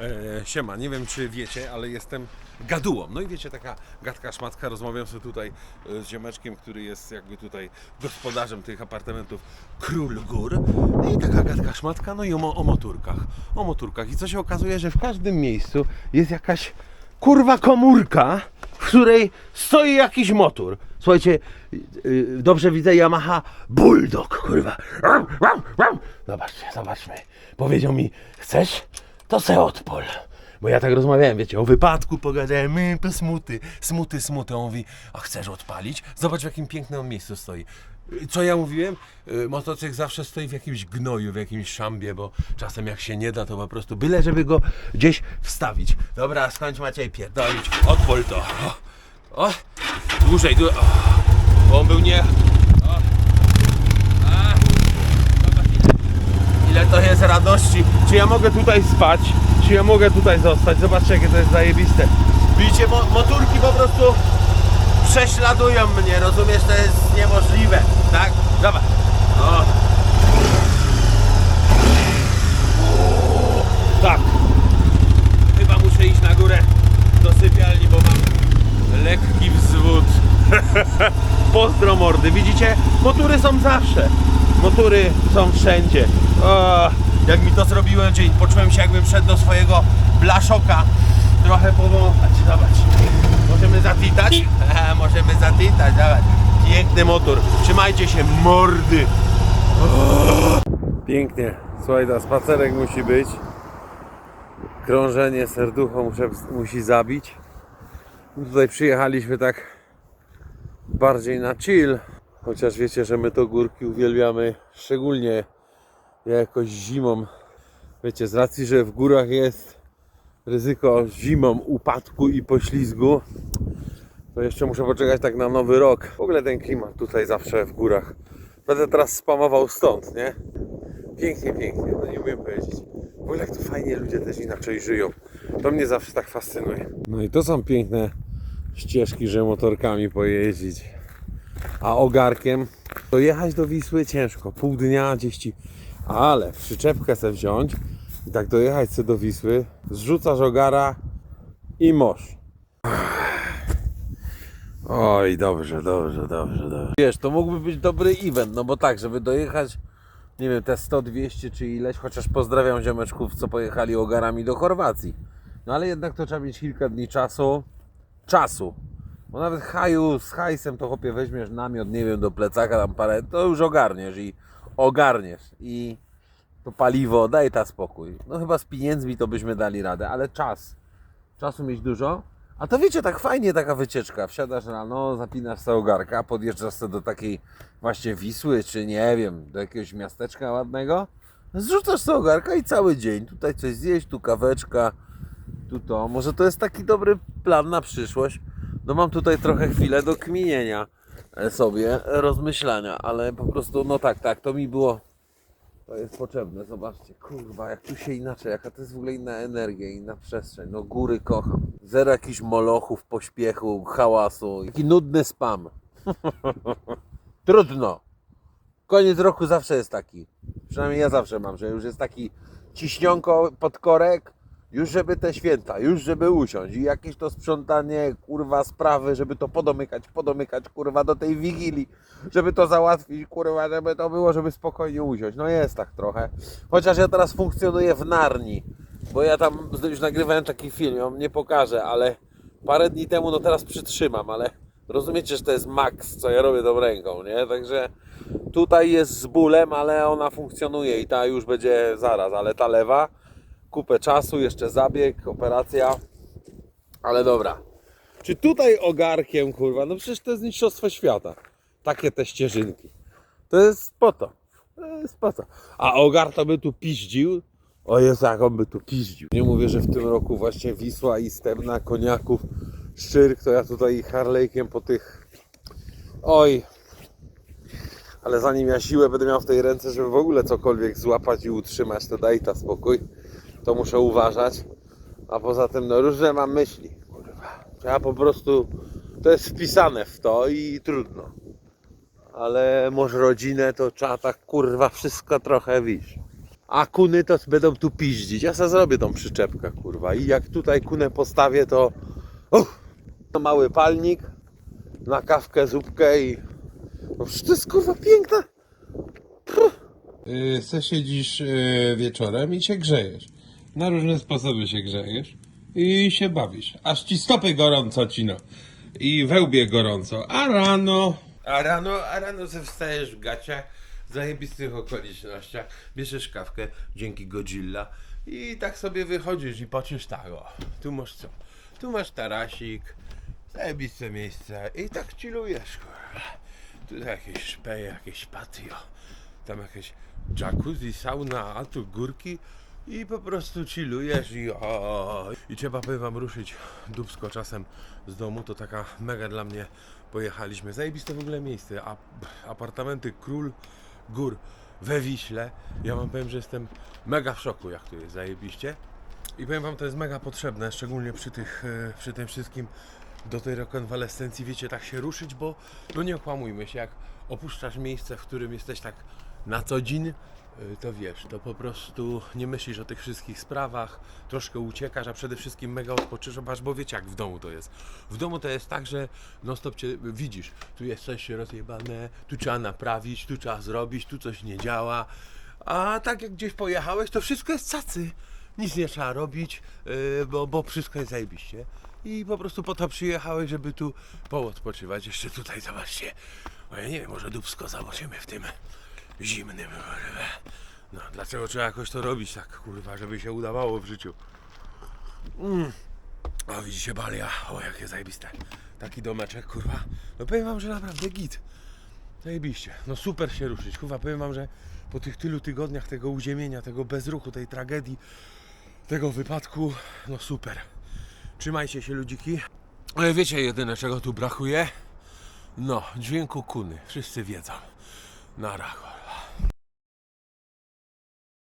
E, siema, nie wiem czy wiecie, ale jestem gadułą. No i wiecie, taka gadka szmatka, rozmawiam sobie tutaj e, z ziomeczkiem, który jest jakby tutaj gospodarzem tych apartamentów Król Gór. No i taka gadka szmatka, no i o, o motorkach. O motorkach. I co się okazuje, że w każdym miejscu jest jakaś kurwa komórka, w której stoi jakiś motor. Słuchajcie, yy, dobrze widzę Yamaha Bulldog, kurwa. Zobaczcie, zobaczmy. Powiedział mi, chcesz? To se odpol. Bo ja tak rozmawiałem, wiecie, o wypadku pogadałem, my, po smuty, smuty, smuty. On mówi, a chcesz odpalić? Zobacz w jakim pięknym miejscu stoi. Co ja mówiłem? Y, Motocykl zawsze stoi w jakimś gnoju, w jakimś szambie, bo czasem jak się nie da, to po prostu byle, żeby go gdzieś wstawić. Dobra, skończ Maciej pierdolić, odpol to. O, o dłużej, dłużej. O, bo on był nie... O. A, zobacz, jest radości. Czy ja mogę tutaj spać? Czy ja mogę tutaj zostać? Zobaczcie, jakie to jest zajebiste. Widzicie, mo motorki po prostu prześladują mnie, rozumiesz? To jest niemożliwe, tak? Zobacz. O. Tak. Chyba muszę iść na górę do sypialni, bo mam lekki wzwód. Pozdro mordy, widzicie? Motury są zawsze. Motury są wszędzie. O, jak mi to zrobiłem, czyli poczułem się jakbym szedł do swojego blaszoka. Trochę powąchać, zobacz. Możemy zatitać? Możemy zatitać, zobacz. Piękny motor. Trzymajcie się, mordy. Pięknie. Słuchaj, na spacerek musi być. Krążenie serducho muszę, musi zabić. Tutaj przyjechaliśmy tak bardziej na chill. Chociaż wiecie, że my to górki uwielbiamy, szczególnie jakoś zimą. Wiecie, z racji, że w górach jest ryzyko zimą, upadku i poślizgu, to jeszcze muszę poczekać tak na nowy rok. W ogóle ten klimat tutaj zawsze w górach. Będę teraz spamował stąd, nie? Pięknie, pięknie, no nie umiem powiedzieć. W ogóle jak to fajnie ludzie też inaczej żyją. To mnie zawsze tak fascynuje. No i to są piękne ścieżki, że motorkami pojeździć. A ogarkiem to jechać do Wisły ciężko. Pół dnia gdzieś ci... Ale przyczepkę se wziąć i tak dojechać se do Wisły, zrzucasz ogara i mosz. Oj, dobrze, dobrze, dobrze, dobrze. Wiesz, to mógłby być dobry event, no bo tak, żeby dojechać, nie wiem, te 100, 200 czy ileś, chociaż pozdrawiam ziomeczków, co pojechali ogarami do Chorwacji. No ale jednak to trzeba mieć kilka dni czasu. Czasu. Bo nawet haju z hajsem to chłopie weźmiesz namiot, nie wiem, do plecaka tam parę, to już ogarniesz i ogarniesz i to paliwo, daj ta spokój. No chyba z pieniędzmi to byśmy dali radę, ale czas. Czasu mieć dużo. A to wiecie, tak fajnie taka wycieczka. Wsiadasz rano, zapinasz sobie ogarka, podjeżdżasz sobie do takiej właśnie Wisły, czy nie wiem, do jakiegoś miasteczka ładnego. Zrzucasz ogarka i cały dzień. Tutaj coś zjeść, tu kaweczka, tu to. Może to jest taki dobry plan na przyszłość. No mam tutaj trochę chwilę do kminienia sobie, rozmyślania, ale po prostu, no tak, tak, to mi było, to jest potrzebne. Zobaczcie, kurwa, jak tu się inaczej, jaka to jest w ogóle inna energia, inna przestrzeń. No góry kocham. Zero jakichś molochów, pośpiechu, hałasu. Taki nudny spam. Trudno. Koniec roku zawsze jest taki. Przynajmniej ja zawsze mam, że już jest taki ciśnionko pod korek, już żeby te święta, już żeby usiąść i jakieś to sprzątanie, kurwa, sprawy, żeby to podomykać, podomykać, kurwa, do tej wigilii, żeby to załatwić, kurwa, żeby to było, żeby spokojnie usiąść. No jest tak trochę. Chociaż ja teraz funkcjonuję w Narni, bo ja tam już nagrywałem taki film, ja wam nie pokażę, ale parę dni temu, no teraz przytrzymam, ale rozumiecie, że to jest maks, co ja robię tą ręką, nie? Także tutaj jest z bólem, ale ona funkcjonuje i ta już będzie zaraz, ale ta lewa kupę czasu, jeszcze zabieg, operacja. Ale dobra. Czy tutaj ogarkiem, kurwa, no przecież to jest mistrzostwo świata. Takie te ścieżynki. To jest po to. To jest po to. A ogar to by tu piździł. O jest jak on by tu piździł. Nie mówię, że w tym roku właśnie Wisła i Stebna, Koniaków, Szczyrk, to ja tutaj Harlejkiem po tych... Oj, ale zanim ja siłę będę miał w tej ręce, żeby w ogóle cokolwiek złapać i utrzymać, to daj ta spokój. To muszę uważać. A poza tym, no różne mam myśli. Kurwa. Trzeba po prostu. To jest wpisane w to i trudno. Ale może rodzinę to trzeba tak kurwa wszystko trochę wisz. A kuny to będą tu piździć. Ja sobie zrobię tą przyczepkę, kurwa. I jak tutaj kunę postawię, to... Uff, mały palnik na kawkę, zupkę i... No to jest kurwa piękna. Yy, se siedzisz yy, wieczorem i się grzejesz. Na różne sposoby się grzejesz i się bawisz. Aż ci stopy gorąco cino i wełbie gorąco. A rano... A rano, a rano ze wstajesz w gaciach, w zajebistych okolicznościach, bierzesz kawkę dzięki Godzilla i tak sobie wychodzisz i patrzysz tak o. Tu masz co? Tu masz tarasik, zajebiste miejsce i tak chillujesz kurwa. Tu jakieś szpeje, jakieś patio tam jakieś jacuzzi, sauna, a tu górki i po prostu chillujesz i o, i trzeba powiem wam ruszyć dubsko czasem z domu, to taka mega dla mnie pojechaliśmy, zajebiste w ogóle miejsce, a, apartamenty Król Gór we Wiśle, ja wam powiem, że jestem mega w szoku jak tu jest. Zajebiście. I powiem wam, to jest mega potrzebne, szczególnie przy tych, e, przy tym wszystkim do tej rekonwalescencji, wiecie, tak się ruszyć, bo no nie okłamujmy się, jak opuszczasz miejsce, w którym jesteś tak na co dzień, to wiesz, to po prostu nie myślisz o tych wszystkich sprawach, troszkę uciekasz, a przede wszystkim mega odpoczywasz, bo wiecie jak w domu to jest. W domu to jest tak, że non stop cię widzisz, tu jest coś rozjebane, tu trzeba naprawić, tu trzeba zrobić, tu coś nie działa, a tak jak gdzieś pojechałeś, to wszystko jest cacy. Nic nie trzeba robić, yy, bo, bo wszystko jest zajebiście. I po prostu po to przyjechałeś, żeby tu poodpoczywać. Jeszcze tutaj zobaczcie. O ja nie wiem, może dubsko zobaczymy w tym zimnym. No, dlaczego trzeba jakoś to robić tak, kurwa, żeby się udawało w życiu. Mm. O, widzicie balia. O, jakie zajebiste. Taki domeczek, kurwa. No powiem wam, że naprawdę git. Zajebiście. No super się ruszyć. Kurwa, powiem wam, że po tych tylu tygodniach tego uziemienia, tego bezruchu, tej tragedii, tego wypadku, no super. Trzymajcie się ludziki. Ale wiecie jedyne czego tu brakuje? No, dźwięku kuny. Wszyscy wiedzą. Na rachor.